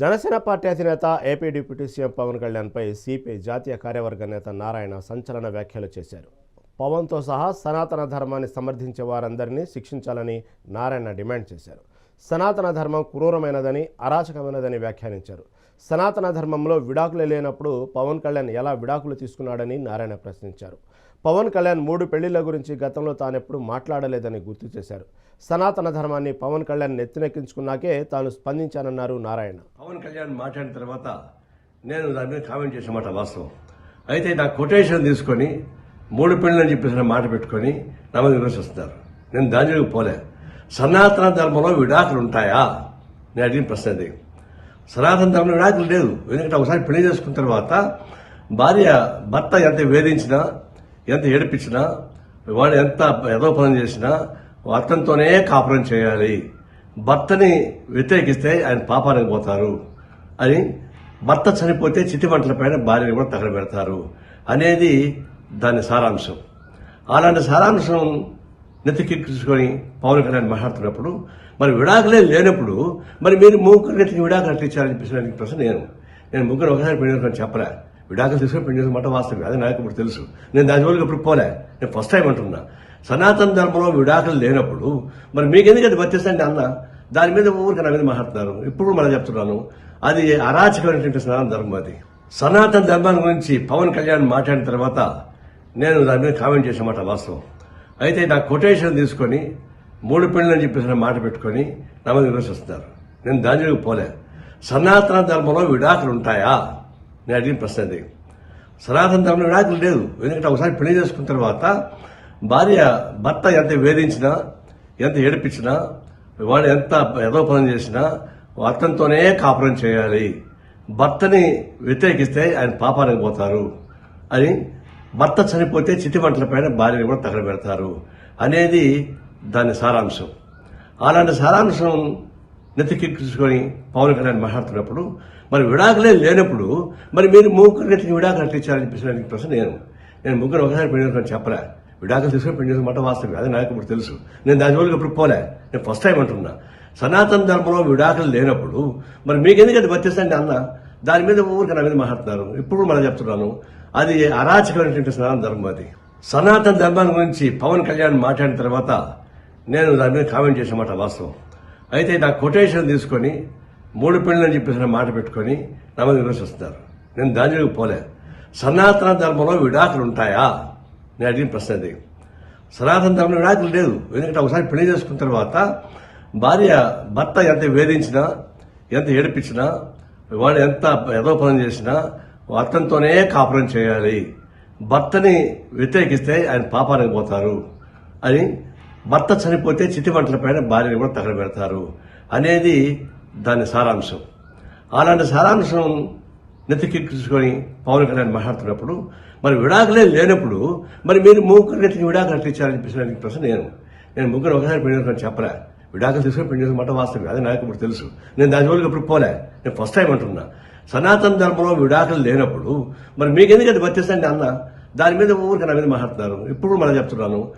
Janasena party అధినేత AP deputy CM Pawan కళ్యాణ్పై CPI జాతీయ కార్యవర్గ నేత నారాయణ సంచలన వ్యాఖ్యలు చేశారు. పవన్తో సహా సనాతన ధర్మాన్ని సమర్థించే వారందరినీ శిక్షించాలని నారాయణ డిమాండ్ చేశారు. సనాతన ధర్మం క్రూరమైనదని అరాచకమైనదని వ్యాఖ్యానించారు. సనాతన ధర్మంలో విడాకులు లేనప్పుడు పవన్ కళ్యాణ్ ఎలా విడాకులు తీసుకున్నాడని నారాయణ ప్రశ్నించారు. పవన్ కళ్యాణ్ మూడు పెళ్ళిళ్ళ గురించి గతంలో తానెప్పుడు మాట్లాడలేదని గుర్తు చేశారు. సనాతన ధర్మాన్ని పవన్ కళ్యాణ్ నెత్తినెక్కించుకున్నాకే తాను స్పందించానన్నారు నారాయణ. పవన్ కళ్యాణ్ మాట్లాడిన తర్వాత నేను దాని మీద కామెంట్ చేసిన వాస్తవం. అయితే నా కొటేషన్ తీసుకొని మూడు పెళ్ళని అని మాట పెట్టుకొని నా మీద విమర్శిస్తున్నారు నేను దాని పోలే. సనాతన ధర్మంలో విడాకులు ఉంటాయా? నేను అడిగిన ప్రశ్న అది సనాతన ధర్మంలో విడాకులు లేదు. ఎందుకంటే ఒకసారి పెళ్ళి చేసుకున్న తర్వాత భార్య భర్త ఎంత వేధించినా ఎంత ఏడిపించినా వాడు ఎంత యదోపనం చేసినా అర్థంతోనే కాపురం చేయాలి. భర్తని వ్యతిరేకిస్తే ఆయన పాపానికి పోతారు అని భర్త చనిపోతే చితిమంటల పైన భార్యని కూడా తగలబెడతారు అనేది దాని సారాంశం. అలాంటి సారాంశం నెత్తికెక్కించుకొని పవన్ కళ్యాణ్ మాట్లాడుతున్నప్పుడు మరి విడాకులే లేనప్పుడు మరి మీరు ముగ్గురు నెత్తికి విడాకులు అట్లా ఇచ్చారని చెప్పేసి ప్రశ్న నేను. నేను ముగ్గురు ఒకసారి పెళ్ళి చేసుకొని చెప్పలే. విడాకులు తీసుకొని పెళ్ళి చేసుకుని మాట వాస్తవం అది నాకు ఇప్పుడు తెలుసు. నేను దాని జోలికి ఇప్పుడు పోలే. నేను ఫస్ట్ టైం అంటున్నా. సనాతన ధర్మంలో విడాకులు లేనప్పుడు మరి మీకు ఎందుకు అది వచ్చేసండి అన్న? దాని మీద ఊరికి నా మీద మాట్లాడుతున్నారు. ఇప్పుడు మనం చెప్తున్నాను. అది అరాచకమైనటువంటి సనాతన ధర్మం అది. సనాతన ధర్మం గురించి పవన్ కళ్యాణ్ మాట్లాడిన తర్వాత నేను దాని మీద కామెంట్ చేసిన మాట వాస్తవం. అయితే నా కొటేషన్ తీసుకొని మూడు పెళ్ళని అని మాట పెట్టుకొని నా మీద విమర్శిస్తున్నారు నేను దాని పోలే. సనాతన ధర్మంలో విడాకులు ఉంటాయా? నేను అడిగిన ప్రశ్న అది సనాతన ధర్మంలో విడాకులు లేదు ఎందుకంటే ఒకసారి పెళ్ళి చేసుకున్న తర్వాత భార్య భర్త ఎంత వేధించినా ఎంత ఏడిపించినా వాడు ఎంత ఏదో చేసినా అతనితోనే కాపురం చేయాలి. భర్తని వ్యతిరేకిస్తే ఆయన పాపానికి పోతారు అని భర్త చనిపోతే చితిమంటల పైన భార్యను కూడా తగలబెడతారు అనేది దాని సారాంశం. అలాంటి సారాంశం నెత్తికెక్కించుకొని పవన్ కళ్యాణ్ మాట్లాడుతున్నప్పుడు మరి విడాకులే లేనప్పుడు మరి మీరు ముగ్గురు నెత్తికి విడాకులు అట్టించారని చెప్పేసి ప్రశ్న నేను. నేను ముగ్గురు ఒకసారి పెళ్ళి చేసుకొని చెప్పలే. విడాకులు తీసుకొని పెళ్ళి చేసుకుని వాస్తవం అది నాకు ఇప్పుడు తెలుసు. నేను దాని జోలికి ఇప్పుడు పోలే. నేను ఫస్ట్ టైం అంటున్నా. సనాతన ధర్మంలో విడాకులు లేనప్పుడు మరి మీకు ఎందుకంటే అది అన్నా అన్న? దాని మీద ఊరికి నా మీద మాట్లాడుతున్నారు. ఇప్పుడు మనం చెప్తున్నాను. అది అరాచకమైనటువంటి సనాతన ధర్మం అది. సనాతన ధర్మం గురించి పవన్ కళ్యాణ్ మాట్లాడిన తర్వాత నేను దాని మీద కామెంట్ చేసిన మాట వాస్తవం. అయితే నా కొటేషన్ తీసుకొని మూడు పెళ్ళని చెప్పేసిన చెప్పేసి మాట పెట్టుకొని నా మీద విమర్శిస్తున్నారు నేను దాని పోలే. సనాతన ధర్మంలో విడాకులు ఉంటాయా? నేను అడిగిన ప్రశ్న అది సనాతన ధర్మంలో విడాకులు లేదు ఎందుకంటే ఒకసారి పెళ్ళి చేసుకున్న తర్వాత భార్య భర్త ఎంత వేధించినా ఎంత ఏడిపించినా వాడు ఎంత ఏదో పని చేసినా అతనితోనే కాపురం చేయాలి. భర్తని వ్యతిరేకిస్తే ఆయన పాపానికి పోతారు అని భర్త చనిపోతే చితిమంటల పైన భార్యని కూడా తగలబెడతారు అనేది దాని సారాంశం. అలాంటి సారాంశం నెత్తికెక్కించుకొని పవన్ కళ్యాణ్ మాట్లాడుతున్నప్పుడు మరి విడాకులే లేనప్పుడు మరి మీరు ముగ్గురు నెత్తికి విడాకులు అట్టించారని చెప్పేసి ప్రశ్న నేను. నేను ముగ్గురు ఒకసారి పెళ్ళి చెప్పలే విడాకులు తీసుకొని పెళ్ళి చేసిన మాట వాస్తవం అది నాకు ఇప్పుడు తెలుసు. నేను దాని జోలికి ఇప్పుడు పోలే. నేను ఫస్ట్ టైం అంటున్నా. సనాతన ధర్మంలో విడాకులు లేనప్పుడు మరి మీకు ఎందుకు అది వర్తిస్తండి అన్న? దాని మీద ఊరికి నా మీద మాట్లాడుతున్నారు. ఇప్పుడు మనం చెప్తున్నాను.